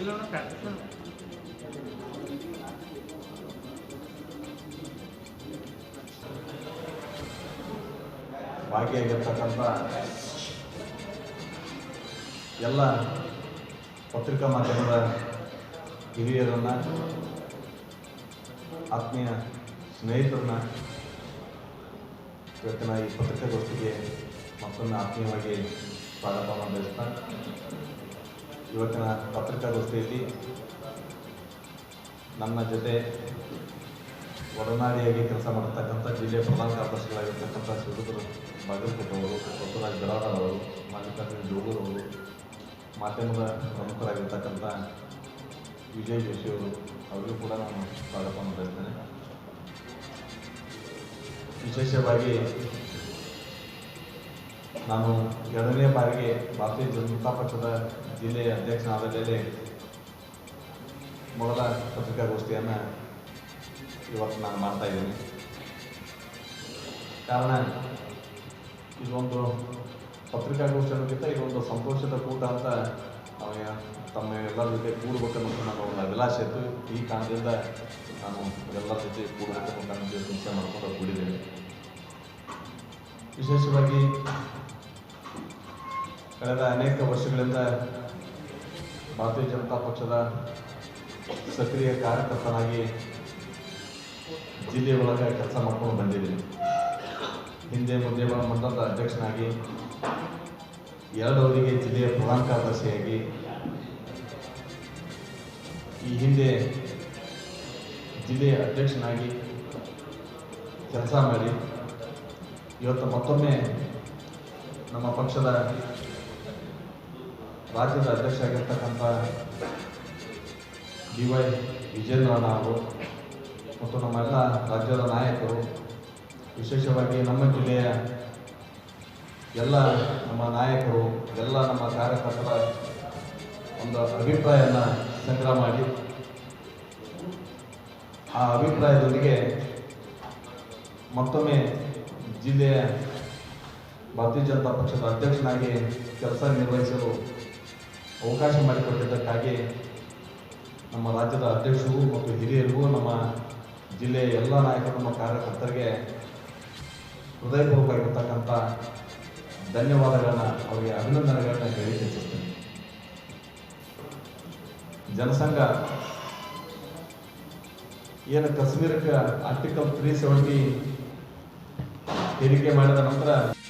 Gracias. ಭಾಗಿಯಾಗಿರ್ತಕ್ಕಂಥ ಎಲ್ಲ ಪತ್ರಿಕಾ ಮಾಧ್ಯಮದ ಹಿರಿಯರನ್ನು, ಆತ್ಮೀಯ ಸ್ನೇಹಿತರನ್ನ ಇವತ್ತಿನ ಈ ಪತ್ರಿಕಾಗೋಷ್ಠಿಗೆ ಮತ್ತೊಮ್ಮೆ ಆತ್ಮೀಯವಾಗಿ ಸ್ವಾಗತವನ್ನು ಬಯಸ್ತಾ ಇವತ್ತಿನ ಪತ್ರಿಕಾಗೋಷ್ಠಿಯಲ್ಲಿ ನನ್ನ ಜೊತೆ ಒಡನಾಡಿಯಾಗಿ ಕೆಲಸ ಮಾಡತಕ್ಕಂಥ ಜಿಲ್ಲೆಯ ಪ್ರಧಾನ ಕಾರ್ಯದರ್ಶಿಗಳಾಗಿರ್ತಕ್ಕಂಥ ಶಿವರುದ್ರ ಬಾಗಲಕೋಟೆ ಅವರು ಬಸವರಾಜ್ ಅವರು ಮಲ್ಲಿಕಾರ್ಜುನ ಜೋಗೂರ್ ಅವರು ಮಾಧ್ಯಮದ ಪ್ರಮುಖರಾಗಿರ್ತಕ್ಕಂಥ ವಿಜಯ್ ಜೋಶಿಯವರು, ಅವರಿಗೂ ಕೂಡ ನಾನು ಸ್ವಾಗತವನ್ನು ಬಯಸ್ತೇನೆ ವಿಶೇಷವಾಗಿ ನಾನು ಎರಡನೇ ಬಾರಿಗೆ ಭಾರತೀಯ ಜನತಾ ಪಕ್ಷದ ಜಿಲ್ಲೆಯ ಅಧ್ಯಕ್ಷನಾದ ಮೇಲೆ ಮೊದಲ ಪತ್ರಿಕಾಗೋಷ್ಠಿಯನ್ನು ಇವತ್ತು ನಾನು ಮಾಡ್ತಾ ಇದ್ದೀನಿ ಕಾರಣ ಇದೊಂದು ಪತ್ರಿಕಾಗೋಷ್ಠಿಗಿಂತ ಇದೊಂದು ಸಂತೋಷದ ಕೂಟ ಅಂತ ಅವಾಗ ತಮ್ಮ ಎಲ್ಲರ ಜೊತೆ ಕೂಡಬೇಕನ್ನೋದು ನನ್ನ ಒಂದು ಅಭಿಲಾಷೆ ಇತ್ತು ಈ ಕಾರಣದಿಂದ ನಾನು ಎಲ್ಲರ ಜೊತೆ ಕೂಡಬೇಕು ನನ್ನ ನಾನು ಚಿಂತೆ ಮಾಡ್ಕೊಂಡು ಕೂಡಿದ್ದೇನೆ ವಿಶೇಷವಾಗಿ ಕಳೆದ ಅನೇಕ ವರ್ಷಗಳಿಂದ ಭಾರತೀಯ ಜನತಾ ಪಕ್ಷದ ಸಕ್ರಿಯ ಕಾರ್ಯಕರ್ತನಾಗಿ ಜಿಲ್ಲೆ ಒಳಗೆ ಕೆಲಸ ಮಾಡ್ಕೊಂಡು ಬಂದಿದ್ದೀನಿ. ಹಿಂದೆ ಮುಂದೆ ಮಂಡಲದ ಅಧ್ಯಕ್ಷನಾಗಿ, ಎರಡು ಅವಧಿಗೆ ಜಿಲ್ಲೆಯ ಪ್ರಧಾನ ಕಾರ್ಯದರ್ಶಿಯಾಗಿ, ಈ ಹಿಂದೆ ಜಿಲ್ಲೆಯ ಅಧ್ಯಕ್ಷನಾಗಿ ಕೆಲಸ ಮಾಡಿ, ಇವತ್ತು ಮತ್ತೊಮ್ಮೆ ನಮ್ಮ ಪಕ್ಷದ ರಾಜ್ಯದ ಅಧ್ಯಕ್ಷ ಆಗಿರ್ತಕ್ಕಂಥ ಡಿ ವೈ ವಿಜೇಂದ್ರಣ್ಣ ಅವರು ಮತ್ತು ನಮ್ಮೆಲ್ಲ ರಾಜ್ಯದ ನಾಯಕರು, ವಿಶೇಷವಾಗಿ ನಮ್ಮ ಜಿಲ್ಲೆಯ ಎಲ್ಲ ನಮ್ಮ ನಾಯಕರು, ಎಲ್ಲ ನಮ್ಮ ಕಾರ್ಯಕರ್ತರ ಒಂದು ಅಭಿಪ್ರಾಯವನ್ನು ಸಂಗ್ರಹ ಮಾಡಿ. ಆ ಅಭಿಪ್ರಾಯದೊಂದಿಗೆ ಮತ್ತೊಮ್ಮೆ ಜಿಲ್ಲೆಯ ಭಾರತೀಯ ಜನತಾ ಪಕ್ಷದ ಅಧ್ಯಕ್ಷನಾಗಿ ಕೆಲಸ ನಿರ್ವಹಿಸಲು ಅವಕಾಶ ಮಾಡಿಕೊಟ್ಟಿದ್ದಕ್ಕಾಗಿ ನಮ್ಮ ರಾಜ್ಯದ ಅಧ್ಯಕ್ಷರು ಮತ್ತು ಹಿರಿಯರಿಗೂ ನಮ್ಮ ಜಿಲ್ಲೆಯ ಎಲ್ಲ ನಾಯಕರು ನಮ್ಮ ಕಾರ್ಯಕರ್ತರಿಗೆ ಹೃದಯಪೂರ್ವಕವಾಗಿರ್ತಕ್ಕಂಥ ಧನ್ಯವಾದಗಳನ್ನು ಅವರಿಗೆ ಅಭಿನಂದನೆಗಳನ್ನು ಹೇಳಿ ಹೆಚ್ಚಿಸ್ತೇನೆ ಜನಸಂಘ ಏನು ಕಾಶ್ಮೀರಕ್ಕೆ ಆರ್ಟಿಕಲ್ ತ್ರೀ ಸೆವೆಂಟಿ ಹೇರಿಕೆ ಮಾಡಿದ ನಂತರ